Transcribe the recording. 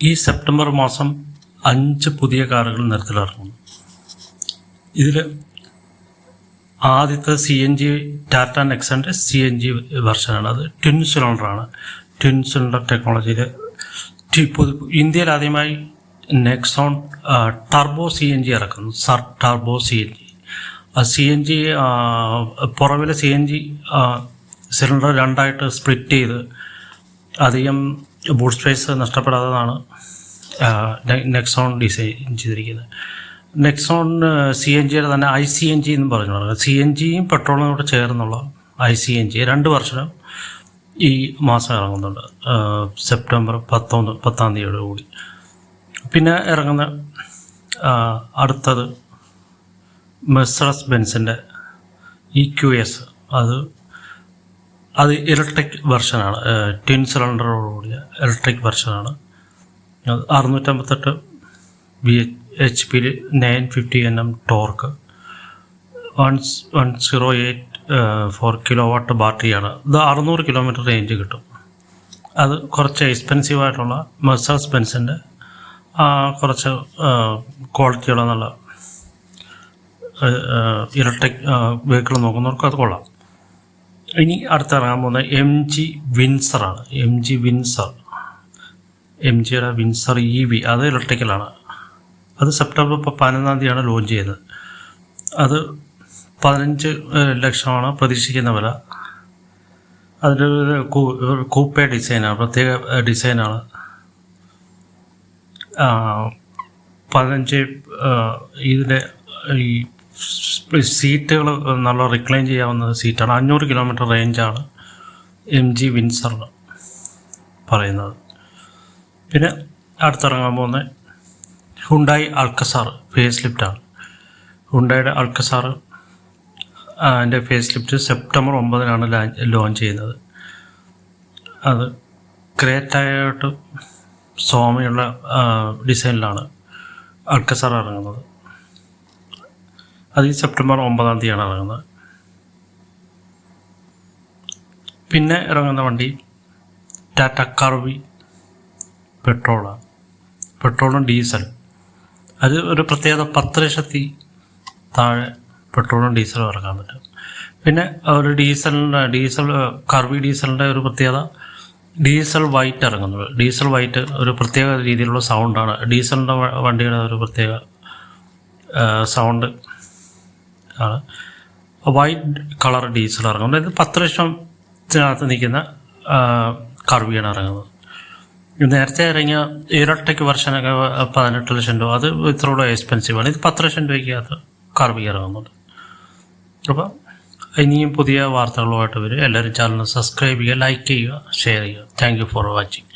ഈ സെപ്റ്റംബർ മാസം അഞ്ച് പുതിയ കാറുകൾ നിരത്തിലിറങ്ങുന്നു. ഇതിൽ ആദ്യത്തെ സി എൻ ജി ടാറ്റ നെക്സന്റെ സി എൻ ജി വെർഷനാണ് അത് ട്വിൻ സിലിണ്ടറാണ് ട്വിൻ സിലിണ്ടർ ടെക്നോളജിയിൽ ഇന്ത്യയിൽ ആദ്യമായി Nexon turbo C N G ഇറക്കുന്നു. Sir turbo C N G C N G പുറവിലെ C N G cylinder രണ്ടായിട്ട് സ്പ്ലിറ്റ് ചെയ്ത് അധികം ബൂട്ട് സ്പേസ് നഷ്ടപ്പെടാത്തതാണ് നെക്സോൺ ഡിസൈൻ ചെയ്തിരിക്കുന്നത്. നെക്സോൺ സി എൻ ജിയുടെ തന്നെ ഐ സി എൻ ജി എന്ന് പറഞ്ഞു സി എൻ ജിയും പെട്രോളും കൂടെ ചേർന്നുള്ള ഐ സി എൻ ജി രണ്ട് വർഷം ഈ മാസം ഇറങ്ങുന്നുണ്ട്. സെപ്റ്റംബർ പത്തൊന്ന് പത്താം തീയതിയോട് കൂടി. പിന്നെ ഇറങ്ങുന്ന അടുത്തത് മെസ്രസ് ബെൻസിന്റെ ഇ ക്യു എസ്. അത് അത് ഇലക്ട്രിക് വെർഷനാണ്. ട്വിൻ സിലിണ്ടറോടുകൂടിയ ഇലക്ട്രിക് വെർഷനാണ്. അറുന്നൂറ്റമ്പത്തെട്ട് ബി എച്ച് പിയിൽ nine fifty N M torque one one zero eight four kilowatt ബാറ്ററിയാണ്. ഇത് അറുന്നൂറ് കിലോമീറ്റർ റേഞ്ച് കിട്ടും. അത് കുറച്ച് എക്സ്പെൻസീവ് ആയിട്ടുള്ള മെർസസ് ബെൻസിന്റെ കുറച്ച് ക്വാളിറ്റിയുള്ള നല്ല ഇലക്ട്രിക് വെഹിക്കിൾ നോക്കുന്നവർക്ക് അത് കൊള്ളാം. ഇനി അടുത്ത ഇറങ്ങാൻ പോകുന്ന എം ജി വിൻസറാണ് എം ജി വിൻസർ. എം ജിയുടെ വിൻസർ ഇ വി. അത് ഇലക്ട്രിക്കലാണ് അത് സെപ്റ്റംബർ പതിനൊന്നാം തീയതിയാണ് ലോഞ്ച് ചെയ്തത് അത് പതിനഞ്ച് ലക്ഷമാണ് പ്രതീക്ഷിക്കുന്ന വില. അതിന്റെ കൂപ്പേ ഡിസൈനാണ് പ്രത്യേക ഡിസൈനാണ് പതിനഞ്ച് ഇതിന്റെ ഈ സീറ്റുകൾ നല്ല റിക്ലൈൻ ചെയ്യാവുന്ന സീറ്റാണ്. അഞ്ഞൂറ് കിലോമീറ്റർ റേഞ്ചാണ് എം ജി വിൻസർ പറയുന്നത്. പിന്നെ അടുത്തിറങ്ങാൻ പോകുന്ന ഹുണ്ടായി അൾക്കസാർ ഫേസ് ലിഫ്റ്റാണ് ഹുണ്ടായുടെ അൾക്കസാർ അതിന്റെ ഫേസ് ലിഫ്റ്റ് സെപ്റ്റംബർ ഒമ്പതിനാണ് ലോഞ്ച് ചെയ്യുന്നത്. അത് ക്രേറ്റായിട്ട് സോമയുള്ള ഡിസൈനിലാണ് അൾക്കസാർ ഇറങ്ങുന്നത്. അത് സെപ്റ്റംബർ ഒമ്പതാം തീയതിയാണ് ഇറങ്ങുന്നത്. പിന്നെ ഇറങ്ങുന്ന വണ്ടി ടാറ്റ കർവി പെട്രോളാണ് പെട്രോളും ഡീസലും അത് ഒരു പ്രത്യേകത പത്ത് ലക്ഷത്തി താഴെ പെട്രോളും ഡീസലും ഇറക്കാൻ പറ്റും. പിന്നെ ഒരു ഡീസലിന്റെ ഡീസൽ കർവി ഡീസലിന്റെ ഒരു പ്രത്യേകത ഡീസൽ വൈറ്റ് ഇറങ്ങുന്നത്. ഡീസൽ വൈറ്റ് ഒരു പ്രത്യേക രീതിയിലുള്ള സൗണ്ടാണ് ഡീസലിന്റെ വണ്ടിയുടെ ഒരു പ്രത്യേക സൗണ്ട് ആണ്. വൈറ്റ് കളർ ഡീസൽ ഇറങ്ങുന്നത് ഇത് പത്ത് ലക്ഷത്തിനകത്ത് നിൽക്കുന്ന കർവിയാണ് ഇറങ്ങുന്നത്. നേരത്തെ ഇറങ്ങിയ ഇരട്ടയ്ക്ക് വർഷനൊക്കെ പതിനെട്ട് ലക്ഷം രൂപ. അത് ഇത്രയുള്ള ആണ്. ഇത് പത്ത് ലക്ഷം രൂപയ്ക്കകത്ത് കർവി ഇറങ്ങുന്നുണ്ട് അപ്പോൾ ഇനിയും പുതിയ വാർത്തകളുമായിട്ട് വരും എല്ലാവരും ചാനൽ സബ്സ്ക്രൈബ് ചെയ്യുക ലൈക്ക് ചെയ്യുക ഷെയർ ചെയ്യുക. Thank you for watching